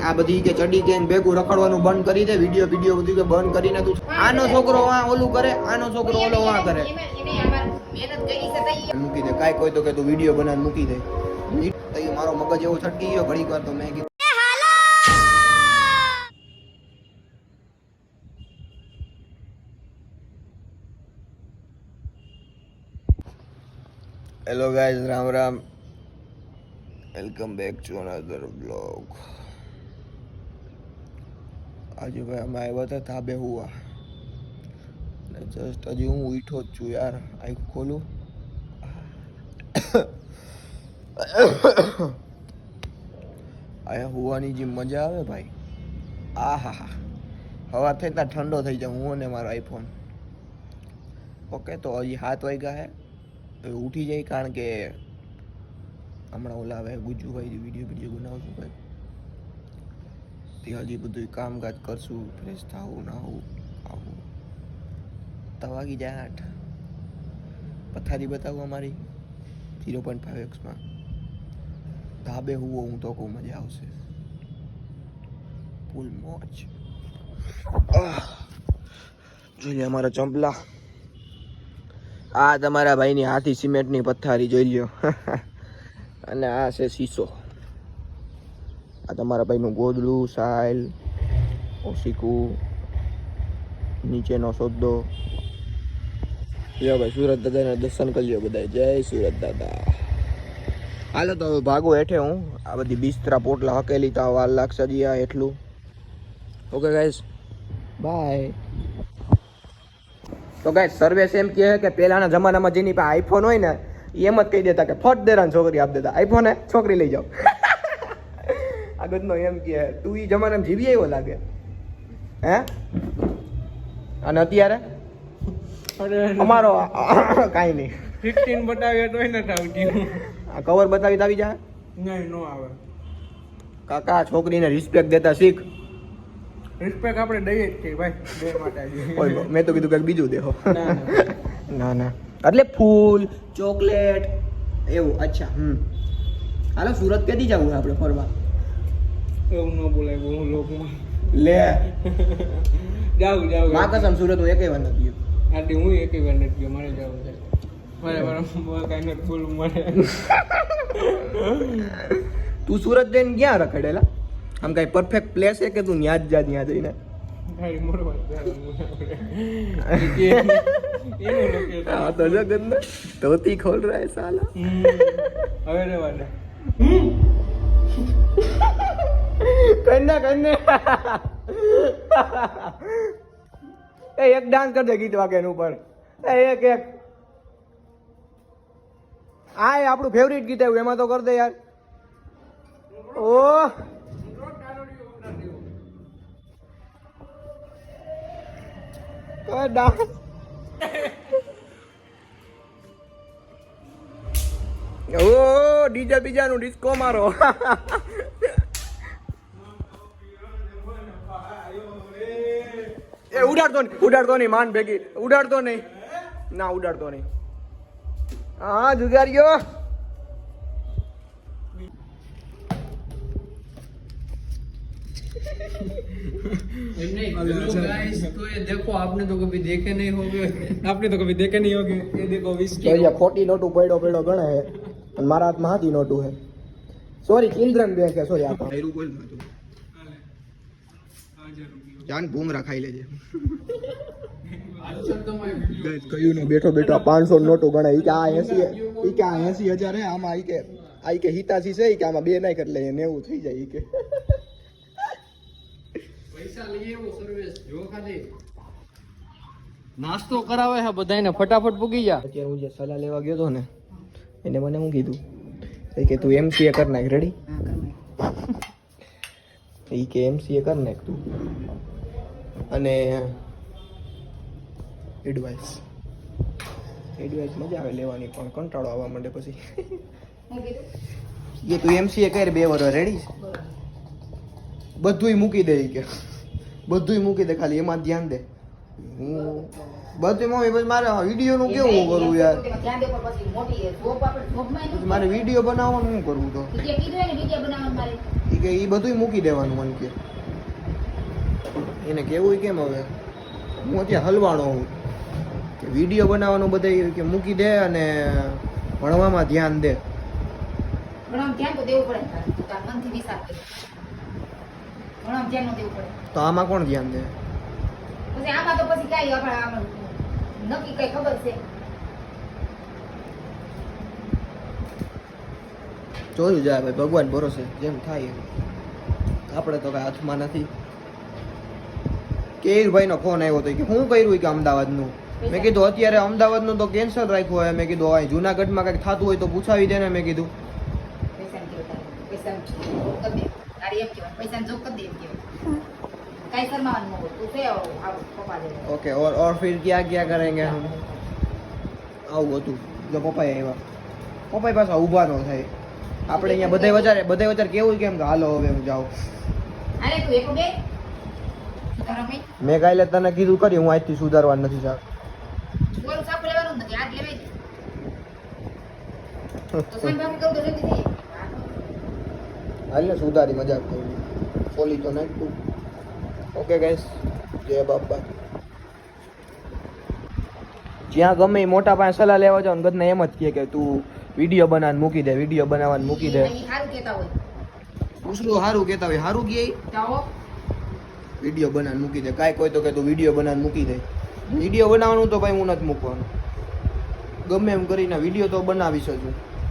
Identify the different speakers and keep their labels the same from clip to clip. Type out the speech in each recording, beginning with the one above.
Speaker 1: આ બધી કે ચડી કે ભેગું રખડવાનું બંધ કરી દે વીડિયો વીડિયો બધું કે બંધ કરીને તું આનો છોકરો આ ઓલું કરે આનો છોકરો ઓલો આ કરે. મૂકી દે કાંઈ કોઈ તો કે તું વીડિયો બનાવીને મૂકી દે. તો મારો મગજ એવો છટકી ગયો ઘડીક વાર તો મેં કીધું hello! Guys Ram Ram. Welcome back to another blog આજે ભાઈ અમે આવ્યા હતા ધાબે હુવા ને જસ્ટ હજી હું ઉઠો જ છું યાર. આઈ ખોલું. અહીંયા હુવાની જે મજા આવે ભાઈ. આ હા હા હવા થતાં ઠંડો થઈ જાય હું અને મારો આઈફોન ઓકે, તો હજી હાથ વાગ્યા હે. ઉઠી જાય કારણ કે હમણાં ઓલા હવે ગુજુભાઈ વીડિયો વીડિયો બનાવશું ભાઈ. તે હજી બધું કામકાજ કરશું ફ્રેશ થવું નાહવું આવું. તવાગી જાય આઠ પથારી બતાવું અમારી ઝીરો પોઈન્ટ ફાઈવ એક્સમાં ધાબે હુવો હું તો કહું, મજા આવશે. ફૂલ મોજ. જોઈ જોઈએ અમારા ચંપલા. આ તમારા ભાઈની હાથી સિમેન્ટની પથારી, જોઈ લ્યો. અને આ છે શીશો આ તમારા ભાઈનું ગોદડું સાયલ ઓશીકું નીચેનો સોદો લ્યો ભાઈ સુરત દાદાના દર્શન કરી લ્યો બધા જય સુરત દાદા. હાલો તો હવે ભાગો હેઠે હું. આ બધી બિસ્તરા પોટલા હકેલી તો વાર લાગશે આ એટલું. ઓકે ગાઈસ બાય તો ગાઈસ સર્વેસ એમ કહે કે પહેલાના જમાનામાં જેની પાસે આઈફોન હોય ને એમ જ કહી દેતા કે ફટ દેરાન છોકરી આપી દેતા. આઈફોન હે છોકરી લઈ જાઓ. આ ગદનો એમ કે તું એ જમાનામાં જીવી આવ્યો લાગે? હે? અને અત્યારે? અમારો કાંઈ નહીં.
Speaker 2: ફિફ્ટીન બતાવીએ તોય નથી આવતી.
Speaker 1: આ કવર બતાવી આવી જાય
Speaker 2: નહીં નો આવે.
Speaker 1: કાકા છોકરીને રિસ્પેક્ટ દેતા શીખ.
Speaker 2: રિસ્પેક્ટ આપણે દઈએ જ છીએ ભાઈ બે
Speaker 1: માટે મેં તો કીધું કંઈક બીજું દેહો
Speaker 2: ના, ના.
Speaker 1: ના ના. એટલે ફૂલ ચોકલેટ એવું અચ્છા હમ. હાલો સુરત કેદી જવું આપણે ફરવા?
Speaker 2: એવું ન બોલાય બહુ લોકમાં
Speaker 1: લે
Speaker 2: જાઉં જાઉં
Speaker 1: મા કસમ સુરત હું એકેય વાર નથી ગયો
Speaker 2: આથી હું એકે વાર નથી ગયો મારે જવું છે મારે મારે કાંઈ નથી બોલવું મારે
Speaker 1: તું સુરત જઈને ક્યાં રખડેલા આમ કઈ પરફેક્ટ પ્લેસ છે કે તું ન્યા જ જા ત્યાં જઈને. હા તો જગત ધોતી ખોલ રહા હે સાલા.
Speaker 2: હવે રેવા
Speaker 1: કન્યા કન્યા એ એક ડાન્સ કરજે ગીત વાગે ઉપર એ એક એક. આ એ આપણું ફેવરિટ ગીત આવ્યું, એમાં તો કર દે યાર. ઓ. ડાન્સ ઓ ડીજે બીજાનું ડિસ્કો મારો. એ ઉડાડતો નહીં ઉડાડતો નહીં માન ભેગી ઉડાડતો નહીં ના ઉડાડતો નહીં હા
Speaker 2: જુગાર
Speaker 1: ગયો ખોટી નોટું પડ્યો પડ્યો ગણે મારા હાથમાં હાથી નોટું હે સોરી ચિલ્ડ્રન બેંક સોરી આપણે જાન ભૂંગરા ખાઈ લેજે. કયું ને? બેઠો બેઠો પાંચસો નોટો ગણાય. ઈ કે આ એસી ઈ કે આ એસી હજાર હે આમાં કે આ કે હિતાસી છે ઈ કે આમાં બે કરી લઈએ નેવું થઈ જાય ઈ કે.
Speaker 2: પૈસા લઈએ એવો સર્વિસ જો ખાલી. નાસ્તો કરાવે છે બધાને ફટાફટ પૂગી જા.
Speaker 1: અત્યારે હું જે સલાહ લેવા ગયો હતો ને એને મને હું કીધું? એ કે તું એમસીએ કર નાખ રેડી એ કે એમસીએ કર નાખ તું. અને એડવાઇસ એડવાઇસ મજા આવે લેવાની પણ કંટાળો આવવા માંડે પછી. એ તું એમસીએ કર બે વર્ષ રેડી બધુંય મૂકી દે કે. બધુંય મૂકી દે ખાલી એમાં ધ્યાન દે. હું બધું મમ્મી પછી મારે વીડિયો નું કેવું કરવું યાર? મારે વીડિયો બનાવવાનું શું કરવું તો? એ કે એ બધુંય મૂકી દેવાનું મને કે. એને કેવું કેમ હવે? હું અત્યારે હલવાણો હું. કે વીડિયો બનાવવાનું બધા કે મૂકી દે અને ભણવામાં ધ્યાન દે.
Speaker 3: તો આમ
Speaker 1: કોણ ધ્યાન દે?
Speaker 3: આમાં તો પછી કાંઈ નક્કી કઈ ખબર છે?
Speaker 1: જોયું જાય ભાઈ ભગવાન ભરોસે જેમ થાય આપણે તો કઈ હાથમાં નથી. કેયુરભાઈ નો ફોન આવ્યો હતો કે શું કર્યું કે અમદાવાદનું? મેં કીધું અત્યારે અમદાવાદનું તો કેન્સલ રાખ્યું હોય. મેં કીધું અહીં જુનાગઢમાં કંઈક થતું હોય તો પૂછાવી દે ને મેં કીધું. ઓકે ઓર ઓર ફિર ક્યાં ક્યાં કરેંગે હમ આવું હતું. જો પપ્પાએ આવ્યા પપ્પાએ પાછા ઊભા ન થાય. આપણે અહીંયા બધે વધારે બધે વધારે કેવું કેમ કે હાલો હવે હું જાઉં.
Speaker 3: અરે તું એકલો બે.
Speaker 1: મેં કાલે તને કીધું કરી હું આજથી સુધારવા નથી
Speaker 3: જાય.
Speaker 1: હાલ ને સુધારી મજાક કરું. ફોલી તો નાખ્યું ઓકે ગાઈસ જય બાપા. જ્યાં ગમે એ મોટા પાસે સલાહ લેવા જાવ ને ગદને એમ જ કહે કે તું વીડિયો બનાવીને મૂકી દે વીડિયો બનાવવાનું મૂકી દે. પૂછડું સારું કહેતા હોય. સારું કહે
Speaker 3: જાઓ.
Speaker 1: વીડિયો બનાવીને મૂકી દે. કાંઈ કોઈ તો કે તું વીડિયો બનાવીને મૂકી દે. વીડિયો બનાવવાનું તો ભાઈ હું નથી મૂકવાનું. ગમે એમ કરીને વીડિયો તો બનાવીશ જ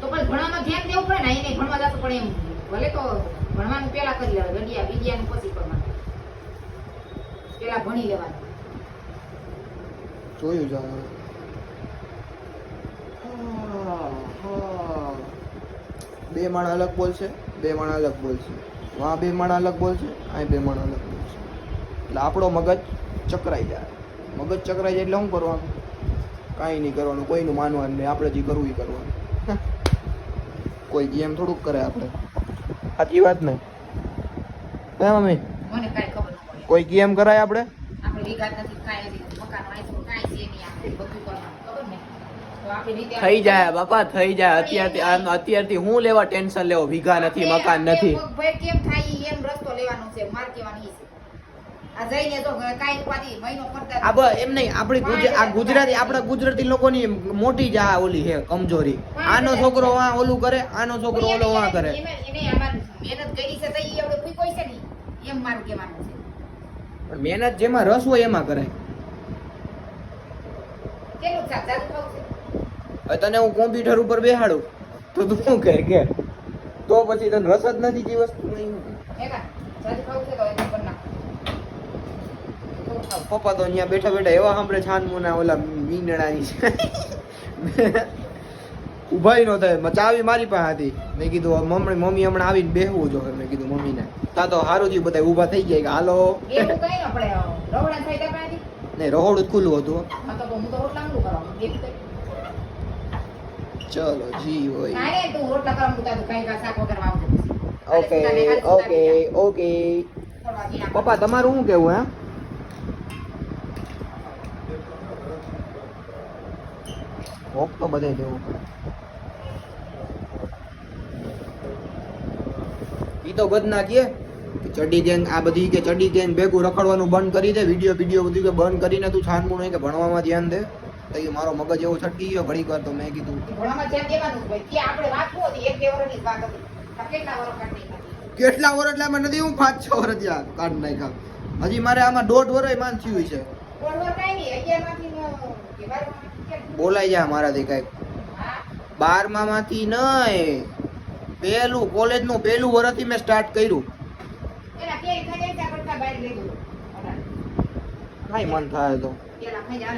Speaker 3: તો પણ ભણવામાં ધ્યાન દેવું પડે ને? એને ભણવા જતું પડે એમ. ભલે તો ભણવાનું પહેલા કરી લેવાય ગડિયા બીજાનું પછી કરવાનું. પહેલા ભણી લેવાનું.
Speaker 1: જોયું હવે. બે માણા અલગ બોલશે બે માણા અલગ બોલશે. વાં બે માણા અલગ બોલશે અહીં બે માણા અલગ બોલશે. એટલે આપણો મગજ ચકરાઈ જાય. મગજ ચકરાઈ જાય એટલે શું કરવાનું? કાંઈ નહીં કરવાનું કોઈનું માનવાનું નહીં આપણે જે કરવું એ કરવાનું. કોઈ ગેમ થોડુંક કરે આપણે. સાચી વાત ને? હે મમ્મી?
Speaker 3: કાંઈ
Speaker 1: ગેમ કરાય આપણે? થઈ જાય બાપા થઈ જાય. અત્યારથી અત્યારથી હું લેવા ટેન્શન લેવો? ભીગા નથી મકાન નથી.
Speaker 3: કેમ થાય એમ રસ્તો લેવાનો છે. માર છે. આ જઈને જો કાંઈ ઉપાધિ મહિનો કરતા
Speaker 1: આ બ એમ નહીં આપણી આ ગુજરાતી આપણા ગુજરાતી લોકોની મોટી જ આ ઓલી છે કમજોરી. આનો છોકરો આ ઓલું કરે આનો છોકરો ઓલો આ કરે.
Speaker 3: મહેનત નહીં.
Speaker 1: જેમાં રસ હોય એમાં કરે. તને હું કોમ્પ્યુટર ઉપર બેહાડું તો તું શું કે તો પછી તને રસ જ નથી જે વસ્તુ
Speaker 3: એકા ચાલુ થવું છે તો એ પર નાખ થોડું ખાવું.
Speaker 1: પપ્પા તો અહીંયા બેઠા બેઠા એવા સાંભળે છાનમુના ઓલા મીંડણાની. છે ઉભાઈ ન થાય. ચાવી મારી પાસે હતી. મેં કીધું મમ્મી મમ્મી હમણાં આવીને બેહવું જોઈએ મેં કીધું મમ્મીને. તા તો હારું થયું બધા ઊભા થઈ ગયા. કે હાલો.
Speaker 3: એવું કઈ ન પડે. રવડા થાય ત્યાં પાસેથી.
Speaker 1: ને રહોડું ખુલ્લું હતું.
Speaker 3: નું.
Speaker 1: ચલો જી હોય.
Speaker 3: ના.
Speaker 1: Okay okay okay. પપ્પા તમારું શું કેવું હે? હોપ તો બધે દેવું પડે. ઈ તો ગદના કે કે ચડી ગેંગ આ બધી કે ચડી ગેંગ ભેગું રખડવાનું બંધ કરી દે વીડિયો વીડિયો બધું કે બંધ કરીને તું છાનમું નહીં કે ભણવામાં ધ્યાન દે. તો એ મારો મગજ એવો છટકી ગયો ઘણી વાર તો મેં કીધું.
Speaker 3: કેટલા વર્ષ
Speaker 1: એટલે મને નથી હું પાંચ છ વર્ષ ત્યાં કાઢ નાખ્યા. હજી મારે આમાં દોઢ વર્ષ માન થયું છે. બોલાઈ જાય મારાથી કંઈક.
Speaker 3: બારમામાંથી
Speaker 1: બારમા માંથી નહીં પેલું કોલેજનું પેલું વર્ષથી મેં સ્ટાર્ટ કર્યું. કાંઈ મન થાય તો.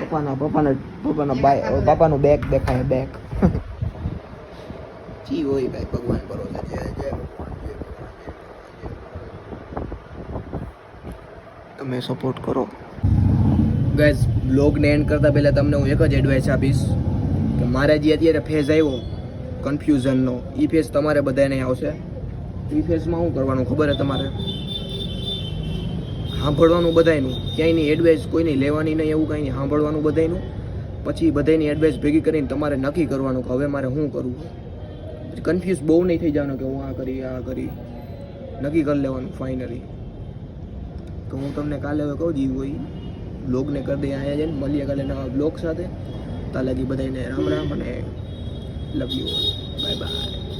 Speaker 1: પપ્પાના પપ્પાના પપ્પાના બાય પપ્પાનું બેગ દેખાય બેગ જી હોય ભાઈ ભગવાન ભરોસે જય જય. તમે સપોર્ટ કરો. ગાઈઝ બ્લોગને એન્ડ કરતાં પહેલાં તમને હું એક જ એડવાઇસ આપીશ કે મારે જે અત્યારે ફેઝ આવ્યો કન્ફ્યુઝનનો એ ફેઝ તમારે બધાને આવશે. એ ફેઝમાં શું કરવાનું ખબર છે તમારે? સાંભળવાનું બધાયનું. ક્યાંયની એડવાઇસ કોઈની લેવાની નહીં, એવું કાંઈ નહીં. સાંભળવાનું બધાયનું. પછી બધાની એડવાઇસ ભેગી કરીને તમારે નક્કી કરવાનું કે હવે મારે શું કરવું. કન્ફ્યુઝ બહુ નહીં થઈ જવાનું કે હું આ કરી આ કરી. નક્કી કરી લેવાનું ફાઇનલી તો હું તમને કાલે હવે કહું, જીવ હોય. બ્લોગને કરી દઈએ અહીંયા જઈને. મળીએ કાલે નવા બ્લોગ સાથે. તાલાજી બધાને રામ રામ અને લવ યુ બાય બાય